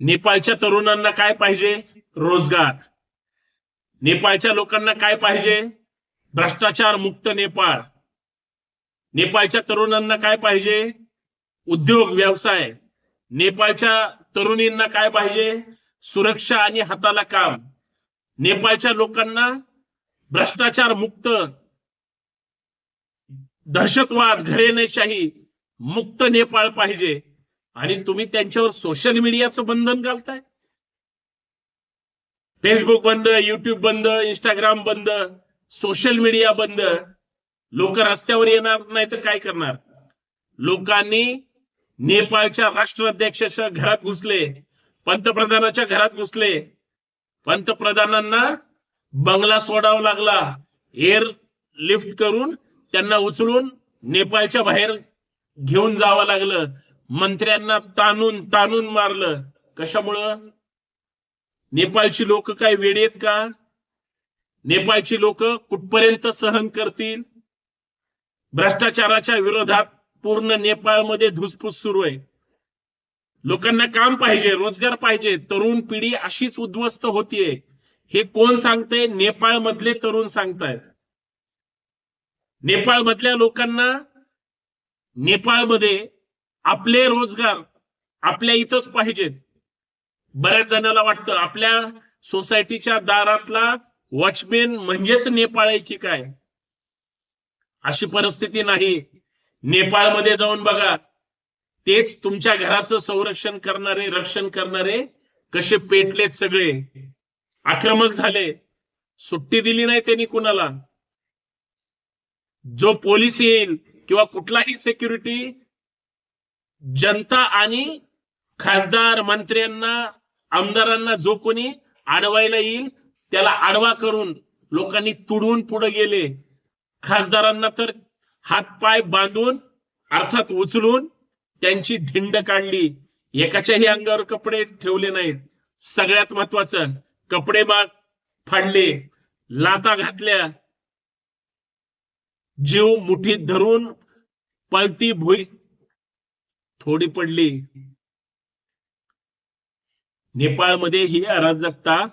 नेपाळच्या तरुणांना काय पाहिजे? रोजगार. नेपाळच्या लोकांना काय पाहिजे? भ्रष्टाचार मुक्त नेपाळ. नेपाळच्या तरुणांना काय पाहिजे? उद्योग व्यवसाय. नेपाळच्या तरुणींना काय पाहिजे? सुरक्षा आणि हाताला काम. नेपाळच्या लोकांना भ्रष्टाचार मुक्त दहशतवाद घरेनेशाही मुक्त नेपाळ पाहिजे. आणि तुम्ही त्यांच्यावर सोशल मीडियाचं बंधन घालताय? फेसबुक बंद युट्यूब बंद इंस्टाग्राम बंद सोशल मीडिया बंद. लोक रस्त्यावर येणार नाही तर काय करणार? लोकांनी नेपाळच्या राष्ट्राध्यक्षाच्या घरात घुसले पंतप्रधानाच्या घरात घुसले. पंतप्रधानांना बंगला सोडावा लागला. एअर लिफ्ट करून त्यांना उचलून नेपाळच्या बाहेर घेऊन जावं लागलं. मंत्र्यांना ताणून ताणून मारलं. कशामुळं? नेपाळची लोक काय वेडी आहेत का? नेपाळची लोक कुठपर्यंत सहन करतील? भ्रष्टाचाराच्या विरोधात पूर्ण नेपाळमध्ये धुसफूस सुरू आहे. लोकांना काम पाहिजे रोजगार पाहिजे. तरुण पिढी अशीच उद्ध्वस्त होतीये. हे कोण सांगते नेपाळ मधले तरुण सांगतायत. नेपाळ मधल्या लोकांना नेपाळमध्ये आपले रोजगार आपल्या इथंच पाहिजेत. बऱ्याच जणांना वाटतं आपल्या सोसायटीच्या दारातला वॉचमॅन म्हणजेच नेपाळ काय? अशी परिस्थिती नाही. नेपाळमध्ये जाऊन बघा. तेच तुमच्या घराचं संरक्षण करणारे रक्षण करणारे कसे पेटलेत सगळे. आक्रमक झाले. सुट्टी दिली नाही त्यांनी कुणाला. जो पोलीस येईल किंवा कुठलाही सेक्युरिटी जनता आणि खासदार मंत्र्यांना आमदारांना जो कोणी अडवायला येईल त्याला आडवा करून लोकांनी तुडवून पुढे गेले. खासदारांना तर हात पाय बांधून अर्थात उचलून त्यांची धिंड काढली. एकाच्याही अंगावर कपडे ठेवले नाहीत. सगळ्यात महत्वाचं कपडे बाग फाडले. लाता घातल्या. जीव मुठीत धरून पळती भुई थोडी पडली. नेपाळमध्ये ही अराजकता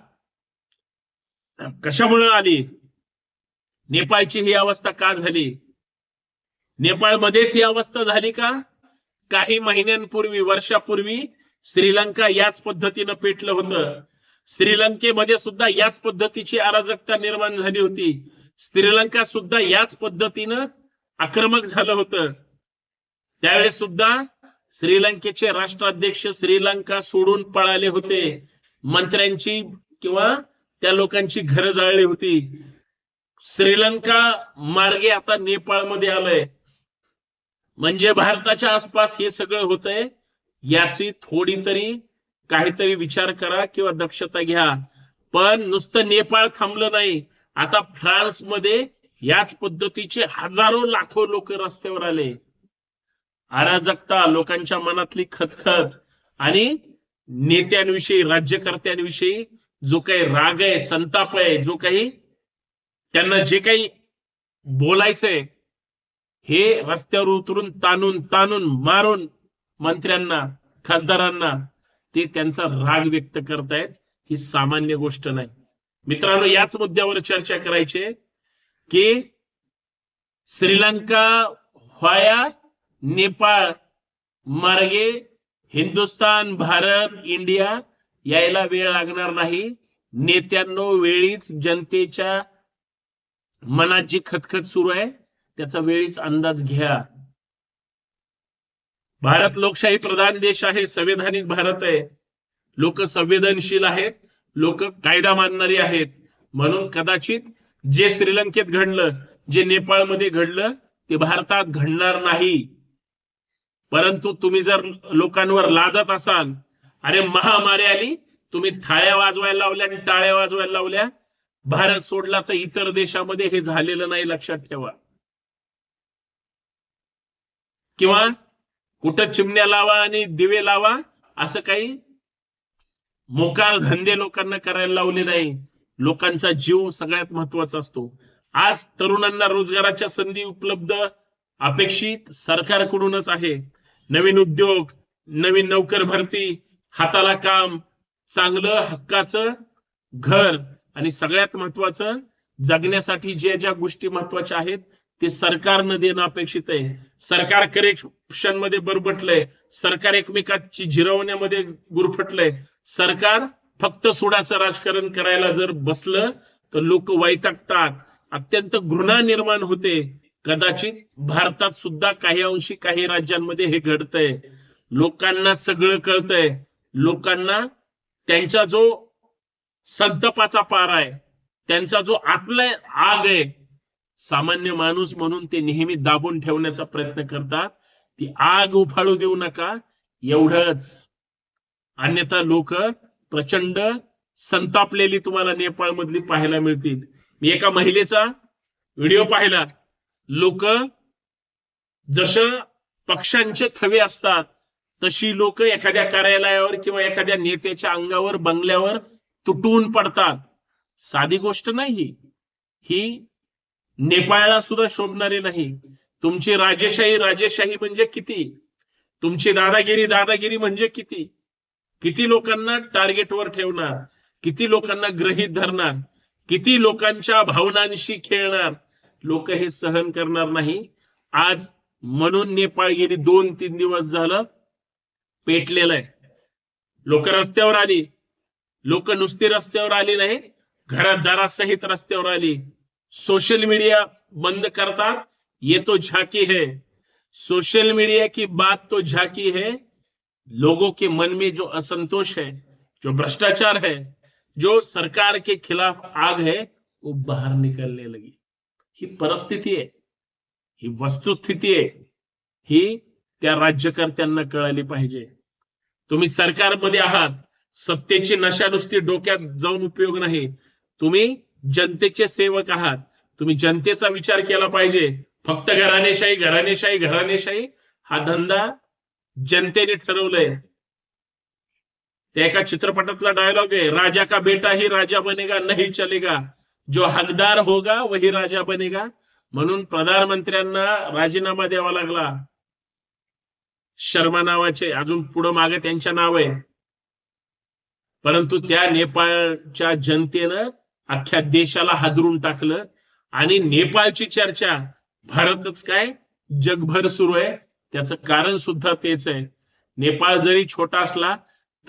कशामुळे आली? नेपाळची ही अवस्था का झाली? नेपाळमध्येच ही अवस्था झाली का? काही महिन्यांपूर्वी वर्षापूर्वी श्रीलंका याच पद्धतीनं पेटलं होतं. श्रीलंकेमध्ये सुद्धा याच पद्धतीची अराजकता निर्माण झाली होती. श्रीलंका सुद्धा याच पद्धतीनं आक्रमक झालं होतं. त्यावेळेस सुद्धा श्रीलंकेचे राष्ट्राध्यक्ष श्रीलंका सोडून पळाले होते. मंत्र्यांची किंवा त्या लोकांची घरं जाळली होती. श्रीलंका मार्गे आता नेपाळमध्ये आलंय. म्हणजे भारताच्या आसपास हे सगळं होतंय. याची थोडी तरी काहीतरी विचार करा किंवा दक्षता घ्या. पण नुसतं नेपाळ थांबलं नाही. आता फ्रान्समध्ये याच पद्धतीचे हजारो लाखो लोक रस्त्यावर आले. अराजकता लोकांच्या मनातली खतखत. आणि नेत्यांविषयी राज्यकर्त्यांविषयी जो काही राग आहे संताप आहे जो काही त्यांना जे काही बोलायचंय हे रस्त्यावर उतरून ताणून ताणून मारून मंत्र्यांना खासदारांना ते त्यांचा राग व्यक्त करतायत ही सामान्य गोष्ट नाही. मित्रांनो याच मुद्द्यावर चर्चा करायची की श्रीलंका व्हाया नेपाळ मार्गे हिंदुस्थान भारत इंडिया यायला वेळ लागणार नाही. नेत्यांनो वेळीच जनतेच्या मनात जी खतखत सुरू आहे. त्याचा वेळीच अंदाज घ्या. भारत लोकशाही प्रधान देश आहे संविधानिक भारत आहे. लोक संवेदनशील आहेत लोक कायदा मानणारी आहेत. म्हणून कदाचित जे श्रीलंकेत घडलं जे नेपाळमध्ये घडलं ते भारतात घडणार नाही. परंतु तुम्ही जर लोकांवर लादत असाल अरे महामारी आली तुम्ही थाळ्या वाजवायला लावल्या आणि टाळ्या वाजवायला लावल्या भारत सोडला तर इतर देशामध्ये हे झालेलं नाही लक्षात ठेवा. किंवा कुठं चिमण्या लावा आणि दिवे लावा असं काही मोकार धंदे लोकांना करायला लावले नाही. लोकांचा जीव सगळ्यात महत्त्वाचा असतो. आज तरुणांना रोजगाराच्या संधी उपलब्ध अपेक्षित सरकारकडूनच आहे. नवीन उद्योग नवीन नोकर भरती हाताला काम चांगलं हक्काचं घर आणि सगळ्यात महत्वाचं जगण्यासाठी ज्या ज्या गोष्टी महत्त्वाच्या आहेत ते सरकारनं देणं अपेक्षित आहे. सरकार करेक्शनमध्ये बरबटलंय. सरकार एकमेकांची जिरवण्यामध्ये गुरफटलंय. सरकार फक्त सुडाचं राजकारण करायला जर बसलं तर लोक वैतागतात. अत्यंत घृणा निर्माण होते. कदाचित भारतात सुद्धा काही अंशी काही राज्यांमध्ये हे घडतंय. लोकांना सगळं कळतंय. लोकांना त्यांचा जो संतपाचा पार आहे त्यांचा जो आतला आग आहे सामान्य माणूस म्हणून ते नेहमी दाबून ठेवण्याचा प्रयत्न करतात. ती आग उफाळू देऊ नका. एवढंच. अन्यथा लोक प्रचंड संतापलेली तुम्हाला नेपाळ मधली पाहायला मिळतील. मी एका महिलेचा व्हिडिओ पाहिला. लोक जसं पक्षांचे थवे असतात तशी लोक एखाद्या कार्यालयावर किंवा एखाद्या नेत्याच्या अंगावर बंगल्यावर तुटून पडतात. साधी गोष्ट नाही. ही. ही नेपाळला सुद्धा शोभणारी नाही. तुमची राजेशाही राजेशाही म्हणजे किती? तुमची दादागिरी दादागिरी म्हणजे किती? किती लोकांना टार्गेटवर ठेवणार? किती लोकांना ग्रहित धरणार? किती लोकांच्या भावनांशी खेळणार? लोक हे सहन करणार नाही. आज म्हणून नेपाळ गेली दोन तीन दिवस आहे. लोक रस्त्यावर आली. लोक नुसती रस्त्यावर आली नाही, घरात दारासहित रस्त्यावर आली. सोशल मीडिया बंद करतात, ये तो झाकी है. सोशल मीडिया की बात तो झाकी है. लोगों के मन में जो असंतोष है, जो भ्रष्टाचार है, जो सरकार के खिलाफ आग है, वो बाहर निकलने लगी। ही परिस्थिती आहे. ही वस्तुस्थिती आहे. ही त्या राज्यकर्त्यांना कळाली पाहिजे. तुम्ही सरकारमध्ये आहात. सत्तेची नशा नुसती डोक्यात जाऊन उपयोग नाही. तुम्ही जनतेचे सेवक आहात. तुम्ही जनतेचा विचार केला पाहिजे. फक्त घराणेशाही घराणेशाही घराणेशाही हा धंदा जनतेने ठरवलंय. त्या एका चित्रपटातला डायलॉग आहे. राजा का बेटा ही राजा बनेगा नाही चलेगा. जो हकदार होगा वही राजा बनेगा. म्हणून प्रधानमंत्र्यांना राजीनामा द्यावा लागला. शर्मा नावाचे अजून पुढं मागे त्यांच्या नाव आहे. परंतु त्या नेपाळच्या जनतेनं अख्ख्या देशाला हादरून टाकलं. आणि नेपाळची चर्चा भारतच काय? जगभर सुरू आहे. त्याचं कारण सुद्धा तेच आहे. नेपाळ जरी छोटा असला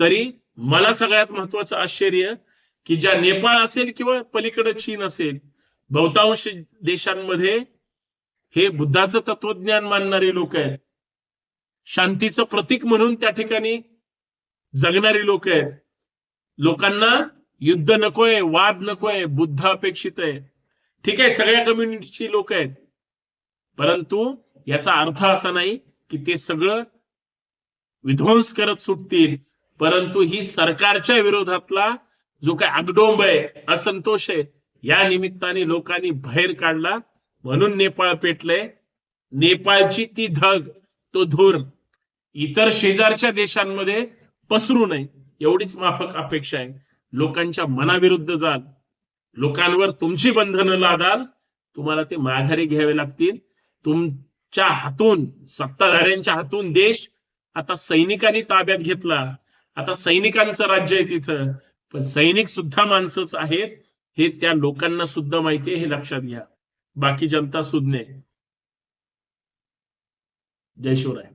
तरी मला सगळ्यात महत्वाचं आश्चर्य की ज्या नेपाळ असेल किंवा पलीकडे चीन असेल बहुतांश देशांमध्ये हे बुद्धाचं तत्वज्ञान मानणारे लोक आहेत. शांतीचं प्रतीक म्हणून त्या ठिकाणी जगणारी लोक आहेत. लोकांना युद्ध नकोय वाद नकोय बुद्ध अपेक्षित आहे. ठीक आहे सगळ्या कम्युनिटीची लोक आहेत. परंतु याचा अर्थ असा नाही की ते सगळं विध्वंस करत सुटतील. परंतु ही सरकारच्या विरोधातला जो काय आगडोंब आहे असंतोष आहे या निमित्ताने लोकांनी बाहेर काढला. म्हणून नेपाळ पेटलंय. नेपाळची ती धग तो धूर इतर शेजारच्या देशांमध्ये पसरू नये एवढीच माफक अपेक्षा आहे. लोकांच्या मनाविरुद्ध जाल. लोकांवर तुमची बंधनं लादाल. तुम्हाला ते माघारी घ्यावे लागतील. तुमच्या हातून सत्ताधाऱ्यांच्या हातून देश आता सैनिकांनी ताब्यात घेतला. आता सैनिकांचं राज्य आहे तिथं. पण सैनिक सुद्धा माणसंच आहेत हे त्या लोकांना सुद्धा माहिती आहे हे लक्षात घ्या. बाकी जनता सुज्ञ जय शिवराय.